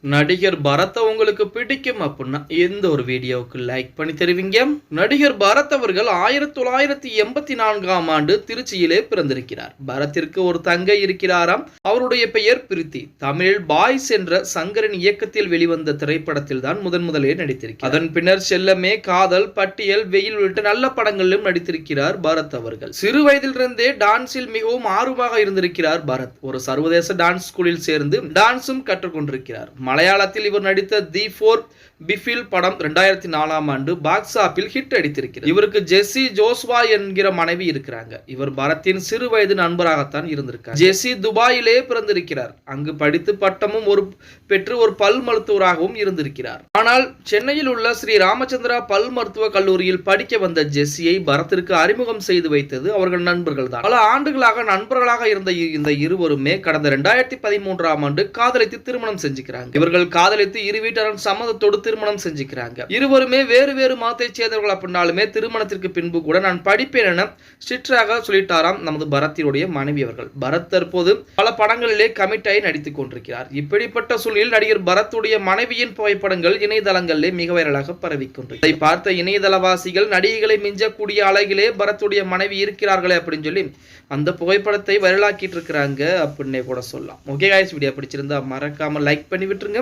நடிகர் பரத் உங்களுக்கு பிடிக்கும் அப்படின்னா எந்த ஒரு வீடியோவுக்கு லைக் பண்ணி தருவீங்க? நடிகர் பரத் அவர்கள் ஆயிரத்தி தொள்ளாயிரத்தி எண்பத்தி நான்காம் ஆண்டு திருச்சியிலே பிறந்திருக்கிறார். பரத்திற்கு ஒரு தங்கை இருக்கிறாராம். அவருடைய பெயர் பிரித்தி. தமிழில் பாய்ஸ் என்ற சங்கரின் இயக்கத்தில் வெளிவந்த திரைப்படத்தில் தான் முதன் முதலே நடித்திருக்கிறார். அதன் பின்னர் செல்லமே காதல் பட்டியல் வெயில் உள்ளிட்ட நல்ல படங்களிலும் நடித்திருக்கிறார் பரத் அவர்கள். சிறு வயதிலிருந்தே டான்ஸில் மிகவும் ஆர்வமாக இருந்திருக்கிறார் பரத். ஒரு சர்வதேச டான்ஸ் ஸ்கூலில் சேர்ந்து டான்ஸும் கற்றுக்கொண்டிருக்கிறார். மலையாளத்தில் இவர் நடித்த தி ஃபோர் பிஃபில் படம் ரெண்டாயிரத்தி நாலாம் ஆண்டு பாக்ஸ் ஆப்பில் ஹிட் அடித்திருக்கிறது. இவருக்கு ஜெஸ்ஸி ஜோஸ்வா என்கிற மனைவி இருக்கிறாங்க. இவர் பரத்தின் சிறு வயது நண்பராகத்தான் இருந்திருக்கார். ஜெஸ்ஸி துபாயிலே பிறந்திருக்கிறார். அங்கு படித்து பட்டமும் ஒரு பெற்று ஒரு பல் மருத்துவராகவும் இருந்திருக்கிறார். ஆனால் சென்னையில் உள்ள ஸ்ரீ ராமச்சந்திரா பல் மருத்துவ கல்லூரியில் படிக்க வந்த ஜெஸ்ஸியை பரத்திற்கு அறிமுகம் செய்து வைத்தது அவர்கள் நண்பர்கள் தான் பல ஆண்டுகளாக நண்பர்களாக இருந்த இந்த இருவருமே கடந்த ரெண்டாயிரத்தி பதிமூன்றாம் ஆண்டு காதலித்து திருமணம் செஞ்சுக்கிறாங்க. இவர்கள் காதலித்து இரு வீட்டாரும் சம்மதத்தோடு திருமணம் செஞ்சுக்கிறாங்க. இருவருமே வேறு வேறு மதத்தைச் சேர்ந்தவர்கள் அப்படின்னாலுமே திருமணத்திற்கு பின்பு கூட நான் படிப்பேன் என ஸ்ட்ரிக்டாக சொல்லிட்டாராம் நமது பரத்தினுடைய மனைவி அவர்கள். பரத் தற்போது பல படங்களிலே கமிட் ஆகி நடித்துக் கொண்டிருக்கிறார். இப்படிப்பட்ட சூழலில் நடிகர் பரத்துடைய மனைவியின் புகைப்படங்கள் இணையதளங்களிலே மிக வைரலாக பரவி கொண்டிருக்கிறது இதை பார்த்த இணையதளவாசிகள் நடிகைகளை மிஞ்சக்கூடிய அழகிலே பரத்துடைய மனைவி இருக்கிறார்களே அப்படின்னு சொல்லி அந்த புகைப்படத்தை வைரலாக்கிட்டு இருக்கிறாங்க அப்படின்னே கூட சொல்லலாம். ஓகே காய்ஸ் வீடியோ பிடிச்சிருந்தா மறக்காம லைக் பண்ணி விட்டு விட்டுருங்க